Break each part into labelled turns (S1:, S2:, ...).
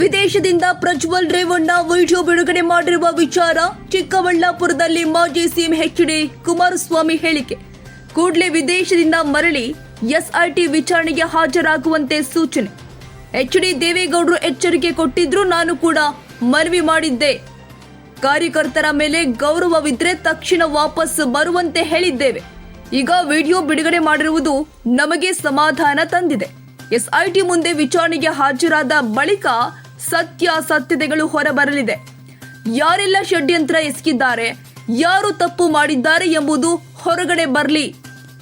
S1: ವಿದೇಶದಿಂದ ಪ್ರಜ್ವಲ್ ರೇವಣ್ಣ ವಿಡಿಯೋ ಬಿಡುಗಡೆ ಮಾಡಿರುವ ವಿಚಾರ ಚಿಕ್ಕಬಳ್ಳಾಪುರದಲ್ಲಿ ಮಾಜಿ ಸಿಎಂ ಎಚ್ ಡಿ ಕುಮಾರಸ್ವಾಮಿ ಹೇಳಿಕೆ. ಕೂಡಲೇ ವಿದೇಶದಿಂದ ಮರಳಿ ಎಸ್ಐಟಿ ವಿಚಾರಣೆಗೆ ಹಾಜರಾಗುವಂತೆ ಸೂಚನೆ. ಎಚ್ ಡಿ ದೇವೇಗೌಡರು ಎಚ್ಚರಿಕೆ ಕೊಟ್ಟಿದ್ರು ನಾನು ಕೂಡ ಮನವಿ ಮಾಡಿದ್ದೆ. ಕಾರ್ಯಕರ್ತರ ಮೇಲೆ ಗೌರವವಿದ್ರೆ ತಕ್ಷಣ ವಾಪಸ್ ಬರುವಂತೆ ಹೇಳಿದ್ದೇವೆ. ಈಗ ವಿಡಿಯೋ ಬಿಡುಗಡೆ ಮಾಡಿರುವುದು ನಮಗೆ ಸಮಾಧಾನ ತಂದಿದೆ. ಎಸ್ಐಟಿ ಮುಂದೆ ವಿಚಾರಣೆಗೆ ಹಾಜರಾದ ಬಳಿಕ ಸತ್ಯಾಸತ್ಯತೆಗಳು ಹೊರಬರಲಿದೆ. ಯಾರೆಲ್ಲ ಷಡ್ಯಂತ್ರ ಎಸಗಿದ್ದಾರೆ, ಯಾರು ತಪ್ಪು ಮಾಡಿದ್ದಾರೆ ಎಂಬುದು ಹೊರಗಡೆ ಬರಲಿ.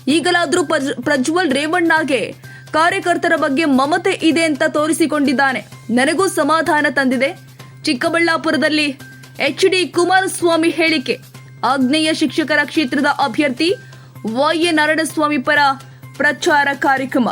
S1: ಈಗಲಾದರೂ ಪ್ರಜ್- ಪ್ರಜ್ವಲ್ ರೇವಣ್ಣಗೆ ಕಾರ್ಯಕರ್ತರ ಬಗ್ಗೆ ಮಮತೆ ಇದೆ ಅಂತ ತೋರಿಸಿಕೊಂಡಿದ್ದಾನೆ. ನನಗೂ ಸಮಾಧಾನ ತಂದಿದೆ. ಚಿಕ್ಕಬಳ್ಳಾಪುರದಲ್ಲಿ ಎಚ್ ಡಿ ಕುಮಾರಸ್ವಾಮಿ ಹೇಳಿಕೆ. ಆಗ್ನೇಯ ಶಿಕ್ಷಕರ ಕ್ಷೇತ್ರದ ಅಭ್ಯರ್ಥಿ ವೈ ಎ ನಾರಾಯಣಸ್ವಾಮಿ ಪರ ಪ್ರಚಾರ ಕಾರ್ಯಕ್ರಮ.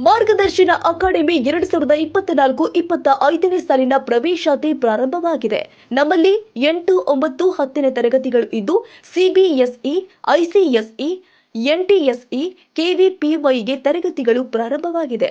S1: ಮಾರ್ಗದರ್ಶನ ಅಕಾಡೆಮಿ ಎರಡ್ ಸಾವಿರದ ಇಪ್ಪತ್ನಾಲ್ಕು ಇಪ್ಪತ್ತ ಐದನೇ ಸಾಲಿನ ಪ್ರವೇಶಾತಿ ಪ್ರಾರಂಭವಾಗಿದೆ. ನಮ್ಮಲ್ಲಿ ಎಂಟು ಒಂಬತ್ತು ಹತ್ತನೇ ತರಗತಿಗಳು ಇದ್ದು ಸಿಬಿಎಸ್ಇ ಐಸಿಎಸ್ಇ ಎನ್ಟಿಎಸ್ಇ ಕೆವಿಪಿವೈಗೆ ತರಗತಿಗಳು ಪ್ರಾರಂಭವಾಗಿದೆ.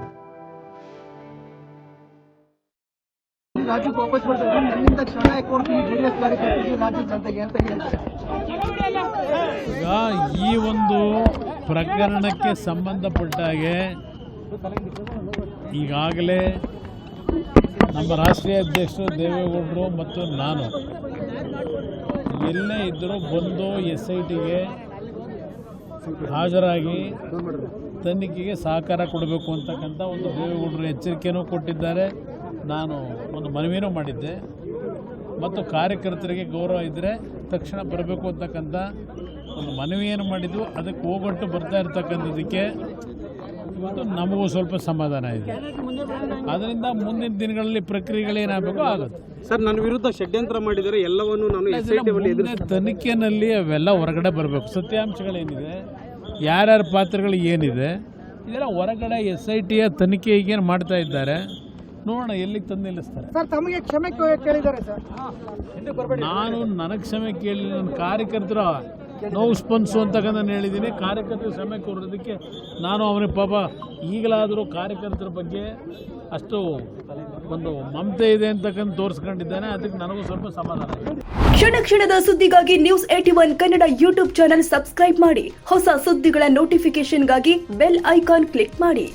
S2: ರಾಜ್ಯಕ್ಕೆ ವಾಪಸ್ ಬರ್ತಾರೆ ನಿಮ್ಮಿಂದ ಕೊಡ್ತೀನಿ ಜೆಡಿಎಸ್ ಕಾರ್ಯಕರ್ತರಿಗೆ ರಾಜ್ಯದ ಜನತೆಗೆ ಅಂತ ಹೇಳ್ತಾರೆ
S3: ಈ ಒಂದು ಪ್ರಕರಣಕ್ಕೆ ಸಂಬಂಧಪಟ್ಟ ಹಾಗೆ ಈಗಾಗಲೇ ನಮ್ಮ ರಾಷ್ಟ್ರೀಯ ಅಧ್ಯಕ್ಷರು ದೇವೇಗೌಡರು ಮತ್ತು ನಾನು ಎಲ್ಲೇ ಇದ್ದರೂ ಬಂದು ಎಸ್ ಐ ಟಿಗೆ ಹಾಜರಾಗಿ ತನಿಖೆಗೆ ಸಹಕಾರ ಕೊಡಬೇಕು ಅಂತಕ್ಕಂಥ ಒಂದು ದೇವೇಗೌಡರು ಎಚ್ಚರಿಕೆಯೂ ಕೊಟ್ಟಿದ್ದಾರೆ. ನಾನು ಒಂದು ಮನವಿನೂ ಮಾಡಿದ್ದೆ. ಮತ್ತು ಕಾರ್ಯಕರ್ತರಿಗೆ ಗೌರವ ಇದ್ದರೆ ತಕ್ಷಣ ಬರಬೇಕು ಅಂತಕ್ಕಂಥ ಒಂದು ಮನವಿಯನ್ನು ಮಾಡಿದ್ದು. ಅದಕ್ಕೆ ಹೋಗೊಟ್ಟು ಬರ್ತಾ ಇರ್ತಕ್ಕಂಥದ್ದಕ್ಕೆ ಇವತ್ತು ನಮಗೂ ಸ್ವಲ್ಪ ಸಮಾಧಾನ ಇದೆ. ಅದರಿಂದ ಮುಂದಿನ ದಿನಗಳಲ್ಲಿ ಪ್ರಕ್ರಿಯೆಗಳೇನಾಗಬೇಕು ಆಗುತ್ತೆ
S4: ಸರ್ ನನ್ನ ವಿರುದ್ಧ ಷಡ್ಯಂತ್ರ ಮಾಡಿದರೆ ಎಲ್ಲವನ್ನು ನಾನು
S3: ತನಿಖೆಯಲ್ಲಿ ಅವೆಲ್ಲ ಹೊರಗಡೆ ಬರಬೇಕು. ಸತ್ಯಾಂಶಗಳೇನಿದೆ ಯಾರ್ಯಾರ ಪಾತ್ರಗಳು ಏನಿದೆ ಇದೆಲ್ಲ ಹೊರಗಡೆ ಎಸ್ ಐ ಟಿಯ ತನಿಖೆ ಈಗೇನು ಮಾಡ್ತಾ ಇದ್ದಾರೆ. ನೋಡೋಣ ಎಲ್ಲಿಗೆ ತಂದು ನಿಲ್ಲಿಸ್ತಾರೆ?
S2: ಸರ್ ತಮಗೆ ಕ್ಷಮೆ ಕೇ- ಕೇಳಿದ್ದಾರೆ ಸರ್.
S3: ನಾನು ನನಗೆ ಕ್ಷಮೆ ಕೇಳಿ ನನ್ನ ಕಾರ್ಯಕರ್ತರ ನೋವು ಸ್ಪಂದಿಸು ಅಂತಕ್ಕಂಥ ನಾನು ಹೇಳಿದ್ದೀನಿ ಕಾರ್ಯಕರ್ತರ ಕ್ಷಮೆ ಕೋರೋದಕ್ಕೆ ನಾನು ಅವನಿಗೆ ಪಾಪ ಈಗಲಾದರೂ ಕಾರ್ಯಕರ್ತರ ಬಗ್ಗೆ ಅಷ್ಟು ಒಂದು ಮಮತೆ ಇದೆ ಅಂತಕ್ಕಂಥ ತೋರಿಸ್ಕೊಂಡಿದ್ದಾನೆ. ಅದಕ್ಕೆ ನನಗೂ ಸ್ವಲ್ಪ ಸಮಾಧಾನ
S1: ಕ್ಷಣ ಕ್ಷಣದ ಸುದ್ದಿಗಾಗಿ news eighty one Kannada YouTube channel subscribe ಮಾಡಿ. ಹೊಸ ಸುದ್ದಿಗಳ ನೋಟಿಫಿಕೇಶನ್ಗಾಗಿ ಬೆಲ್ ಐಕಾನ್ ಕ್ಲಿಕ್ ಮಾಡಿ.